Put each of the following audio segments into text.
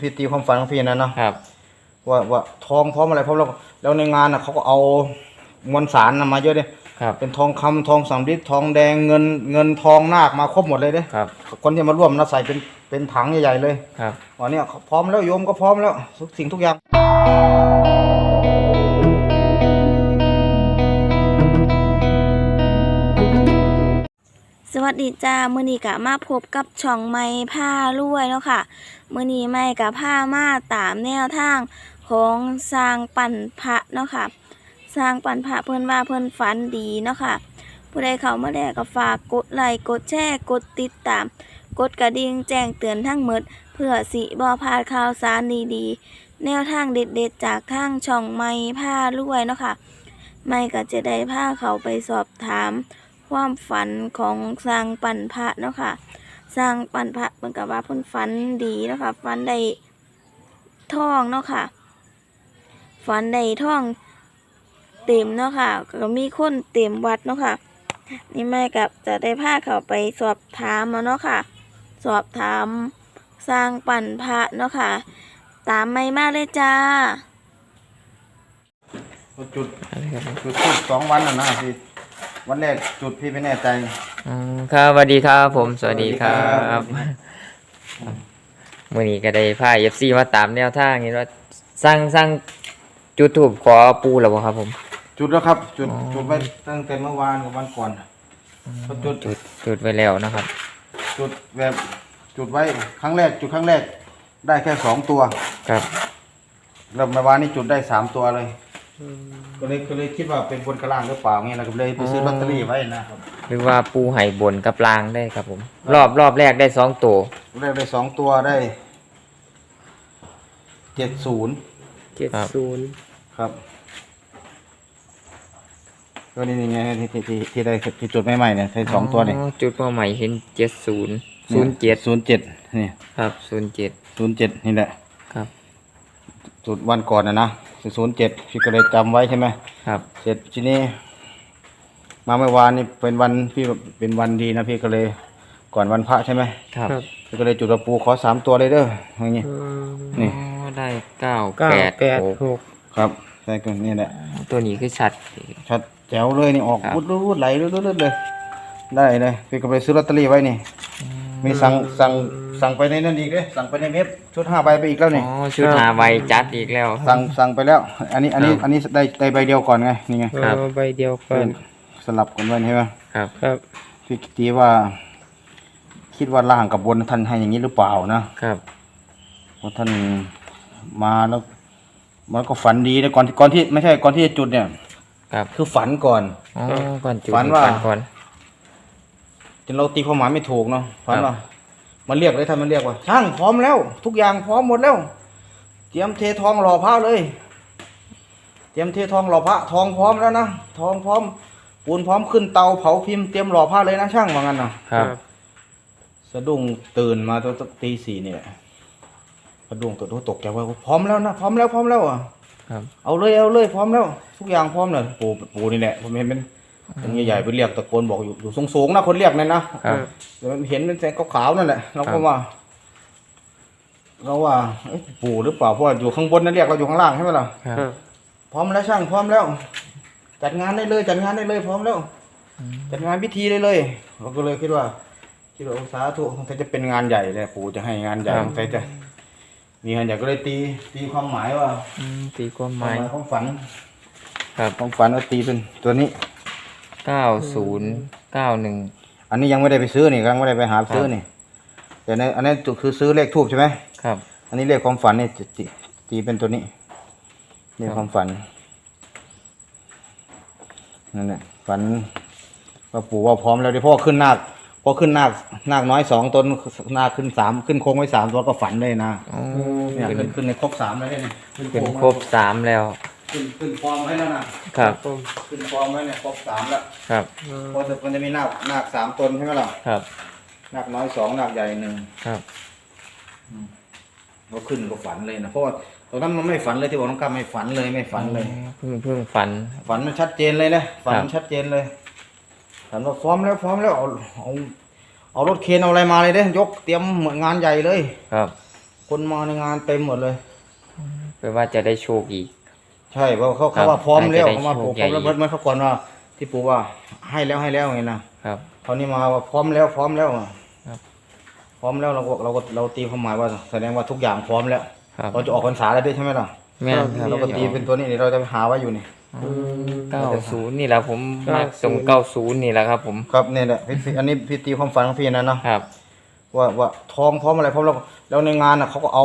พี่ตีความฝันของพี่นะเนาะครับ ว่าว่าทองพร้อมอะไรพร้อมแล้วแล้วในงานน่ะเขาก็เอามวลสารน่ะมาเยอะเด้ครับเป็นทองคำทองสำริดทองแดงเงินเงินทองนาคมาครบหมดเลยเด้ครับ คนที่มาร่วมนะใส่เป็นเป็นถังใหญ่ๆเลยครับวันนี้พร้อมแล้วโยมก็พร้อมแล้วทุกสิ่งทุกอย่าง สวัสดีจ้ามือนี้ก็มาพบกับช่องไม้ผ้ารวยเนาะค่ะมือนี้ไม้กับผ้ามาตามแนวทางของสร้างปั่นพระเนาะค่ะสร้างปั่นพระเพิ่นว่าเพิ่นฝันดีเนาะค่ะ ผู้ใดเขามาแล้ก็ฝากกดไลค์กดแชร์กดติดตาม กดกระดิ่งแจ้งเตือนทั้งหมด เพื่อสิบ่พลาดข่าวสารดีๆ แนวทางเด็ดๆ จากทางช่องไม้ผ้ารวยเนาะค่ะ ไม่ก็จะได้พาเขาไปสอบถาม ความฝันของสร้างปั่นพระเนาะค่ะสร้างปั่นพระเหมือนกับว่าพิ่นฝันดีเนาะค่ะฝันได้ท่องเนาะค่ะฝันได้ท่องเต็มเนาะค่ะ ก็มีคนเต็มวัดเนาะค่ะ นี่ไม่กับจะได้พาเขาไปสอบถามมาเนาะค่ะ สอบถามสร้างปั่นพระเนาะค่ะ ตามไม่มาเลยจ้าจุดจุดสองวันนะนะพี่ วันแรกจุดพี่ไม่แน่ใจ อืมครับสวัสดีครับผม สวัสดีครัสวัสดีครับบมื่อนี้ก็ได้พา FC มาตามแนวทางนี้ว่าสร้างสร้างจุดถูกขอปูแล้วบ่ครับผม จุดแล้วครับ จุดอ๋อ จุดไว้ตั้งแต่เมื่อวานกับวันก่อนก็จุดจุดจุดไว้แล้วนะครับ จุดแบบจุดไว้ครั้งแรก จุดครั้งแรก ได้แค่สองตัวครับแล้วเมื่อวานนี้จุดได้สามตัวเลย ก็เลยก็เลยคิดว่าเป็นบนกระล่างหรือเปล่าเงี้ยนะก็เลยไปซื้อลอตเตอรี่ไว้นะครับหรือว่าปูไห่บนกับลางได้ครับผม รอบรอบแรกได้สองตัวแรกได้สองตัวได้เจ็ดศูนย์เจ็ดศูนย์ครับก็นี่นี่ไงที่ที่ที่ที่ได้ที่จุดใหม่ๆเนี่ยใช้สองตัวเนี่ยจุดเป้าหมายเห็นเจ็ดศูนย์ศูนย์เจ็ดศูนย์เจ็ดนี่ครับศูนย์เจ็ดศูนย์เจ็ดนี่แหละ ครับจุดวันก่อนนะนะศูนย์เจ็ดพี่ก็เลยจำไว้ใช่ไหมครับ เสร็จทีนี้ มาเมื่อวานนี่เป็นวันพี่เป็นวันดีนะพี่ก็เลยก่อนวันพระใช่ไหมครับครับพี่ก็เลยจุดตะปูขอสามตัวเลยเด้ออย่างงี้อืมนี่อ๋อได้เก้าเก้าแปดแปดหกหกครับใช่ก็นี่แหละตัวนี้คือชัดชัดแจ๋วเลยนี่ออกครับรุดรุดไหลรุดรุดเลย ได้เลยพี่ก็ไปซื้อลอตเตอรี่ไว้นี่ มีสั่งสั่ง สั่งไปในนั่นอีกเลยสั่งไปในเว็บชุดห้าใบไปอีกแล้วอ๋นี่อชุดหาใบจัดอีกแล้ว สั่งสั่งไปแล้ว อันนี้อันนี้ครับอันนี้ได้ได้ใบเดียวก่อนไงนี่ไงครับ เอาใบเดียวก่อนสลับกันไว้ใช่ไหมครับครับพี่ตีว่า คิดว่าล่างกับบนท่านให้อย่างนี้หรือเปล่านะครับว่าท่านมาแล้วมันก็ฝันดีนะก่อนก่อนที่ไม่ใช่ก่อนที่จะจุดเนี่ย ครับคือฝันก่อนอ๋อก่อนจุดฝันว่าก่อนจนเราตีความหมายไม่ถูกเนาะฝันครับว่า มันเรียกเลยท่านมันเรียกว่าช่างพร้อมแล้ว ทุกอย่างพร้อมหมดแล้ว เตรียมเททองหล่อพระเลย เตรียมเททองหล่อพระทองพร้อมแล้วนะทองพร้อมปูนพร้อมขึ้นเตาเผาพิมพ์เตรียมหล่อพระเลยนะช่างว่างั้นนะครับ สะดุ้งตื่นมาตอนตีสี่นี่แหละสะดุ้งตัวตกใจว่าพร้อมแล้วนะพร้อมแล้วพร้อมแล้วอะครับเอาเลยเอาเลยพร้อมแล้ว ทุกอย่างพร้อมเลยปูปูนี่แหละผมเห็นเป็น เป็นใหญ่ๆไปเรียกตะโกนบอกอยู่อยู่สูงๆนะคนเรียกนั่นนะครับเดี๋ยวมันเห็นเป็นแสงขาวๆนั่นแหละเราครัก็บว่าเราว่าเอ๊ะปู่หรือเปล่าเพราะว่าอยู่ข้างบนนั่นเรียกเราอยู่ข้างล่างใช่ไหมล่ะครับครับ พร้อมแล้วช่างพร้อมแล้ว จัดงานได้เลย จัดงานได้เลย พร้อมแล้วจัดงานพิธีได้เลยเราก็เลยคิดว่าคิดว่าโอ้สาธุคงจะเป็นงานใหญ่เลยปู่จะให้งานใหญ่ครับคงจะมีงานใหญ่ก็เลยตีตีความหมายว่าอืมตีความหความมายหมายของฝันครับของฝันว่าตีเป็นตัวนี้ เก้าศูนย์เก้าหนึ่งอันนี้ยังไม่ได้ไปซื้อนี่ยังไม่ได้ไปหาซื้อนี่แต่ในอันนี้นคือซื้อเลขทูบใช่ไหมครับ อันนี้เลขความฝันนี่จะตีตีเป็นตัวนี้เลขความฝันนั่นแหละฝันว่าปู่ว่าพร้อมแล้วดิพ่อขึ้นนาคพอขึ้นนาคนาคน้อยสองตนนาคขึ้นสามขึ้นโค้งไว้สามตัวก็ฝันเลยนะอ๋อเนี่ยขึ้นขึ้นขึ้นในครบสามแล้วเนี่ยขึ้นขึ้นโงไว้ครบสามแล้ว ขึ้นขึ้นฟอร์มไว้แล้วนะครับ ผมขึ้นฟอร์มไว้เนี่ยครบสามแล้วครับอืมเพราะมันจะมีนาคนาคสามตนใช่ไหมล่ะครับ นาคน้อยสองนาคใหญ่หนึ่งครับก็ขึ้นก็ฝันเลยนะเพราะว่าตอนนั้นมันไม่ฝันเลยที่บอกน้องกำไม่ฝันเลยไม่ฝันเลย เพิ่งเพิ่งฝัน ฝันมันชัดเจนเลยนะฝันครับมันชัดเจนเลยฝันว่าพร้อมแล้วพร้อมแล้วเอาเอาเอารถเคนเอาอะไรมาเลยเด้ยกเตรียมเหมือนงานใหญ่เลย ครับสคนมาในงานเต็มหมดเลยเพื่อว่าจะได้โชคอีก ใช่เพราะเขาครัเขาบว่าพร้อมแล้วน่าจะได้เขามาโชปลูคกใหญ่พร้อมแล้วเมื่อเมื่อเขาก่อนว่า ที่ปู่ว่าให้แล้วให้แล้วไงนะครับคราวนี้มาว่าพร้อมแล้วพร้อมแล้วอะครับ พร้อมแล้วเราก็เราก็เราตีความหมายว่าแสดงว่าทุกอย่างพร้อมแล้วครับเราจะออกพรรษาแล้วด้วยใช่ไหมล่ะแม่นครับเราก็ตีเป็นตัวนี้นี่เราจะไปหาไว้อยู่นี่เก้าศูนย์นี่แหละผมมา90ตรงเก้าศูนย์นี่แหละครับ ผมครับเนี่ยแหละพี่พี่อันนี้พี่ตีความฝันของพี่นะเนาะครับ ว่าว่าทองพร้อมอะไรพร้อมแล้วแล้วในงานน่ะเขาก็เอา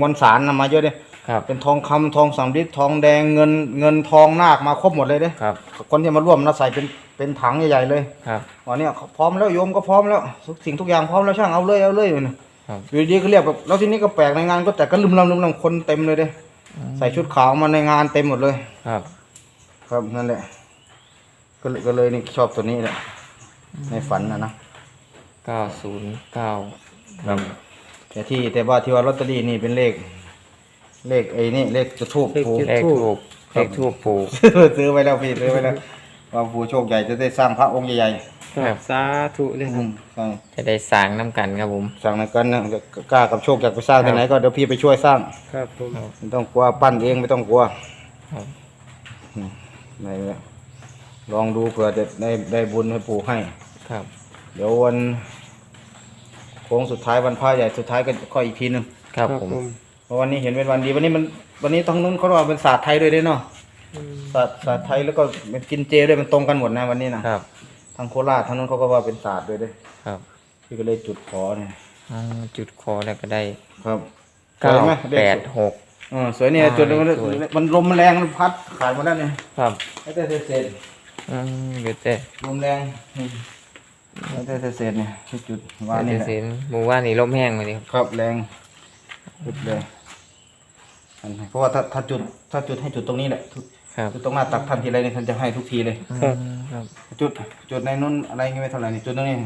มวลสารน่ะมาเยอะเด้ ครับเป็นทองคำทองสำริดทองแดงเงินเงินทองนาคมาครบหมดเลยเด้ครับคนที่มาร่วมนะใส่เป็นเป็นถังใหญ่ๆเลยครับ วันนี้พร้อมแล้วโยมก็พร้อมแล้วทุกสิ่งทุกอย่างพร้อมแล้วช่างเอาเลยเอาเลยอยู่นะครับ อยู่ดีๆก็เรียกแบบแล้วทีนี้ก็แปลกในงานก็แต่ก็ลืมลำลืมลำคนเต็มเลยเด้ใส่ชุดขาวมาในงานเต็มหมดเลย ครับ ครับนั่นแหละ ก็เลยก็เลยนี่ชอบตัวนี้แหละในฝันนะนะเก้าศูนย์เก้าครับแต่ที่แต่ว่าที่ว่าลอตเตอรี่นี่เป็นเลข เลขไอ้นี่เลขจุดทูบเลขปูจุดเลขทูบเลขทูบปูซื้อไว้แล้วพี่ซื้อไว้แล้วว่าปูโชคใหญ่จะได้สร้างพระองค์ใหญ่ครับสาธุเลยๆคอืรับมใช่จะได้สร้างน้ำกันครับผมสั่งในกันนะกล้ากับโชคอยากไปสร้างที่ไหนก็เดี๋ยวพี่ไปช่วยสร้างครับผมไม่ต้องกลัวปั้นเองไม่ต้องกลัวครับอืมไหนเนี่ยลองดูเผื่อจะได้ได้บุญให้ปู่ให้ ครับเดี๋ยววันโค้งสุดท้ายวันพระใหญ่สุดท้ายก็ค่อยอีกทีหนึง ครับผม เพราะวันนี้เห็นเป็นวันดีวันนี้มันวันนี้ทั้งนู้นเขาว่าเป็นศาสตร์ไทยด้วยเด้เนาะอืมศาสตร์ศาสตร์ไทยแล้วก็เป็นกินเจด้วยมันตรงกันหมดนะวันนี้นะครับ ทางโคราชทางนู้นเขาก็ว่าเป็นศาสตร์ด้วยเด้ครับพี่ก็เลยจุดขอเนี่ยอ่าจุดคอแล้วก็ได้ครับเก้าสวยไหมเลขแปดหก เออสวยเนี่ยอ่าจุดแล้วมันสวย มันลมมันแรงมันพัดขายหมดแล้วเนี่ยครับไม่ได้เศษอืมเดี๋ยวแต่ๆลมแรงนี่ไม่ได้เศษๆเนี่ยที่จุดว่านี่เดี๋ยวแหละสินหมู่ว่านนี่ลมแห้งมาดิครับ ครับแรงจุดเลย อันนี้เพราะว่าถ้าถ้าจุดถ้าจุดให้จุดตรงนี้แหละจุดครับจุดตรงหน้าตักท่านทีไรเนี่ยท่านจะให้ทุกทีเลย ครับอืมครับจุดจุดในนู้นอะไรเงี้ยไม่เท่าไหร่นี่จุดตรงนี้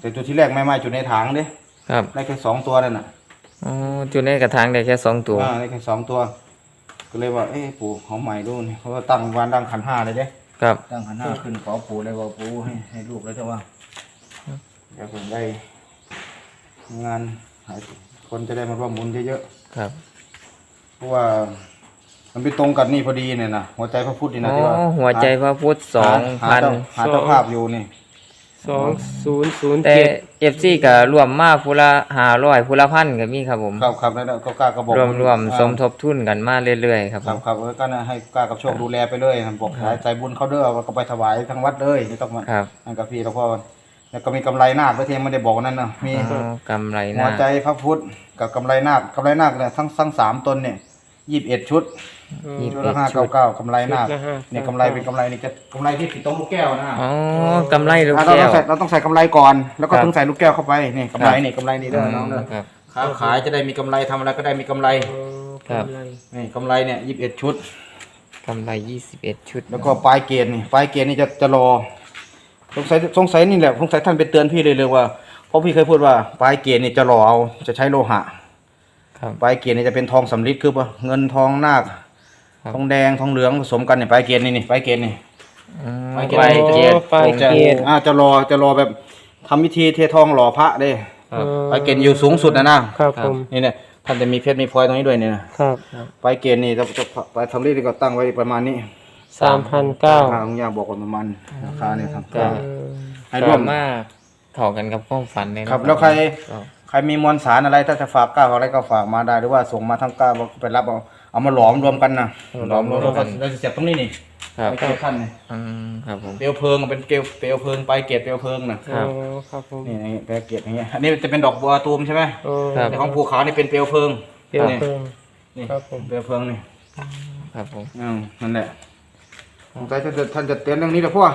แต่จุดที่แรกไม่ไม่จุดในถังเด้ครับได้แค่สองตัวนั่นน่ะอ๋อจุดในกระถางได้แค่สองตัวอ่าได้แค่สองตัว ก็เลยว่าเอ๊ะปู่ของใหม่ดูนี่เพราะว่าตั้งวันตั้งขันห้าเลยเด้ครับตั้งขันห้าขึ้นขอปู่เลยว่าปู่ให้ให้ลูกแล้วจะว่าเดี๋ยวผมได้งานหาคนจะได้มาร่วมบุญเยอะครับๆ เพราะว่า มันไปตรงกับนี่พอดีเนี่ยนะหัวใจพระพุทธนี่นะอ๋ที่ว่าอหัวใจพระพุทธสองหาพัน เจ้าหาเจ้าภาพอยู่นี่ สองศูนย์ศูนย์แต่เจ็ดเอฟซีก็รวมมาผู้ละห้าร้อยผู้ละพันก็มีครับผม ครับครับแล้วก็กล้าก็บอกรวมรวมอ่าสมทบทุนกันมาเรื่อยๆครับคผรับมครับก็นะให้กล้ากับโชคดูแลไปเลยนะบอกใจบุญเขาเด้อก็ไปถวายทั้งวัดเลยไม่ต้องมาครับนั่นกับพี่แล้วพ่อแล้วก็มีกำไรนาคด้วยที่ยังไม่ได้บอกนั่นนะมีอ๋อกำไรหหัน้าวใจพระพุทธกับกำไรนาคกำไรนาคเนี่ยทั้งทั้งสามตนเนี่ย ยี่สิบเอ็ดชุดยี่สิชุบดเอ็ละดห้าชุเก้าด เก้ากำไรนาคชุดละห้า เนี่ยกำไรเป็นกำไรนี่จะกำไรที่ติดตรงลูกแก้วนะอ๋อกำไรลูกอะเราแก้ต้องวใส่เราต้องใส่กำไรก่อน แล้วก็ครับถึงใส่ลูกแก้วเข้าไปนี่กำไรครับนี่กำไรนี่เด้อน้องเด้อครับ ค้าขายจะได้มีกำไรทำอะไรก็ได้มีกำไรโอ้ครับ กำไรนี่กำไรเนี่ยยี่สิบเอ็ดชุด กำไรยี่สิบเอ็ดชุดแล้วก็ปลายเกณฑ์นี่ปลายเกณฑ์นี่จะจะรอสงสัยสงสัยนี่แหละสงสัยท่านไปเตือนพี่เลยเลยว่าเพราะพี่เคยพูดว่าปลายเกณฑ์นี่จะรอเอาจะใช้โลหะ ครับปลายเกณฑ์นี่จะเป็นทองสำริดคือว่าเงินทองนาคครับทองแดงทองเหลืองผสมกันเนี่ยปลายเกณฑ์นี่นี่ปลายเกณฑ์นี่อืมไปไปเกเกณฑ์ตไปจะเกตอ่าจะรอจะรอแบบทำพิธีเททองหล่อพระเด้ครับปลายเกณฑ์อยู่สูงสุดนะนะครับผมนี่เนี่ยท่านจะมีเพชรมีพลอยตรงนี้ด้วยเนี่ยนะครับปลายเกณฑ์นี่จะจะปลายทำริดนี่ก็ตั้งไว้ประมาณนี้สามพันเก้าราคาของยาบอกว่าประมาณราคาเนี่ยครับก็ให้ร่วมสามารถเข้ากันกับความฝันเลยนะครับแล้วใครก็ ใครมีมวลสารอะไรถ้าจะฝากก้าวอะไรก็ฝากมาได้ หรือว่าส่งมาทั้งก้าวไปรับเอาเอามาหลอมรวมกันนะหลอมรวมกันเราจะเสียบตรงนี้นี่ครับไปเกี่ยวขั้นนี่อืมครับผม เปลวเพลิงเป็นเกลวเปลวเพลิงไปเกล็ดเปลวเพลิงนะครับ โอ้ครับผมนี่อย่างเงี้ยแปลเกล็ดอย่างเงี้ยอันนี้จะเป็นดอกบัวตูมใช่ไหมโอ้ครับ แต่ของภูเขานี่เป็นเปลวเพลิงเปรี้ยวนี่เพิ่มนี่ครับผม เปลวเพลิงนี่ครับผม อืมนั่นแหละสงสัยท่านจะท่านจะเตือนเรื่องนี้แหละเพราะว่า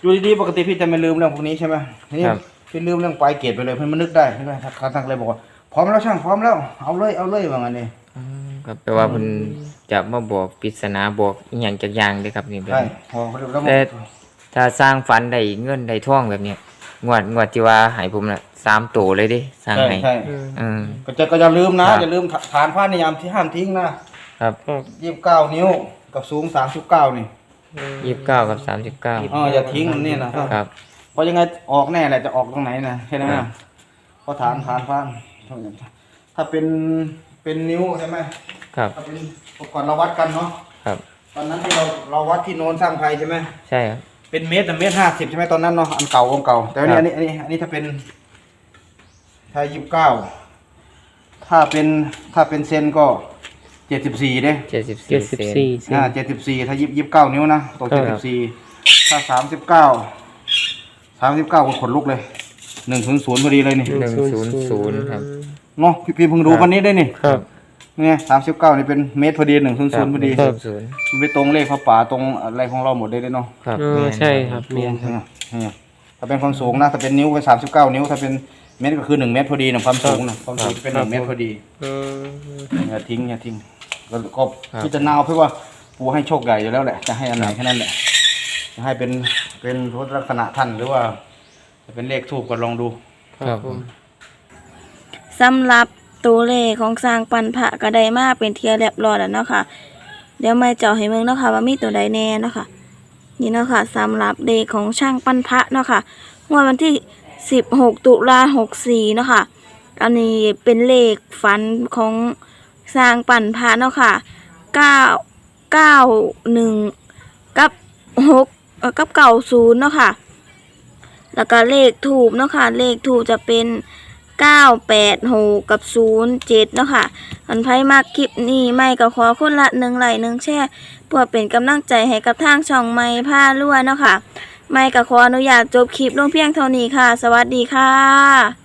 อยู่ดีๆปกติพี่จะไม่ลืมเรื่องพวกนี้ใช่ไหมนี่ครับ พี่ลืมเรื่องปลายเกล็ดไปเลยเพื่อนมันนึกได้นึกได้ทักทักเลยบอกว่าพร้อมแล้วช่างพร้อมแล้วเอาเลยเอาเลยว่างั้นนี่อืมครับแปลว่าเพิ่นจะมาบอกปริศนาบอกอีหยังจักอย่างเด้อครับนี่แบบใช่นี้พอเขาเรียกแล้วแต่ ถ้าสร้างฝันได้เงินได้ทองแบบเนี้ยงวดงวดที่ว่าให้ผมน่ะสามตัวเลยเดิสร้างใช่ให้ใช่อืมอืมก็จะก็อย่าลืมนะครับ อย่าลืมฐานผ้านิยามที่ห้ามทิ้งนะครับครับยี่สิบเก้านิ้วกับสูงสามสิบเก้านี่อืมยี่สิบเก้ากับสามสิบเก้าเอออย่าทิ้งมันนี่นะครับเพ ราะยังไงออกแน่แหละจะออกตรงไหนนะแค่นั้นครันะบเพราะฐานฐานผ้าถ้าเป็นเป็นนิ้วใช่ไหมครับ ถ้าเป็นก่อนเราวัดกันเนาะครับ ตอนนั้นที่เราเราวัดที่โนนสร้างภัยใช่ไหมใช่ครับเป็นเมตรนะเมตรห้าสิบใช่ไหมตอนนั้นเนาะอันเก่าองค์เก่า แต่อันนี้ครัอับนนี้อันนี้อันนี้ถ้าเป็นถ้ายี่สิบเก้าถ้าเป็นถ้าเป็นเซนก็เจ็ดสิบสี่เด้เจ็ดสิบเจ็ดสิบเซนสี่เซนอ่าเจ็ดสิบสี่ถ้ายิบยิบเก้านิ้วนะตกครัเจ็ดบสิบสี่ถ้าสามสิบเก้า สามสิบเก้าก็ขนลุกเลยหนึ่งศูนย์ศูนย์พอดีเลยนี่หนึ่งศูนย์ศูนย์ครับเนาะพี่พี่เพิ่งรู้ครับวันนี้ได้นี่ครับเนี่ยสามสิบเก้านี่เป็นเมตรพอดีหนึ่งศูนย์ศูนย์พอดีครับศูนย์มันไปตรงเลขพระป่าตรงอะไรของเราหมดเลยเด้เนาะครับเออใช่ครับเมียนครับเนี่ยเนี่ยถ้าเป็นความสูงนะถ้าเป็นนิ้วเป็นสามสิบเก้านิ้วถ้าเป็นเมตรก็คือหนึ่งเมตรพอดีนะความสูงนะความสูงจะเป็นหนึ่งเมตรพอดีเอออย่าทิ้งอย่าทิ้งก็ก็พิจารณาเอาเพื่อว่าปูให้โชคใหญ่อยู่แล้วแหละจะให้อันไหนแค่นั้นแหละจะ ให้เป็นเป็นพุทธลักษณะท่านหรือว่า จะเป็นเลขทูบก็ลองดู ครับผม สำหรับตัวเลขของสร้างปันพระก็ได้มาเป็นเทียเรียบร้อยแล้วเนาะค่ะเดี๋ยวไม่เจาะให้เมืองเนาะค่ะว่ามีตัวใดแน่เนาะค่ะนี่เนาะค่ะสำหรับเลขของช่างปันพระเนาะค่ะงวดวันที่ 16 ตุลา64เนาะค่ะอันนี้เป็นเลขฝันของสร้างปันพระเนาะค่ะ9 91 กับ6 กับเก่าศูนย์เนาะค่ะ แล้วก็เลขถูกเนาะค่ะ เลขถูกจะเป็น9 8 6กับ0 7เนาะค่ะอันไพ่มากคลิปนี้ไม่ก็ขอคนละหนึ่งไหลหนึ่งแช่เพื่อเป็นกำลังใจให้กับทางช่องไม้ผ้าล้วนเนาะค่ะ ไม่ก็ขออนุญาตจบคลิปลงเพียงเท่านี้ค่ะ สวัสดีค่ะ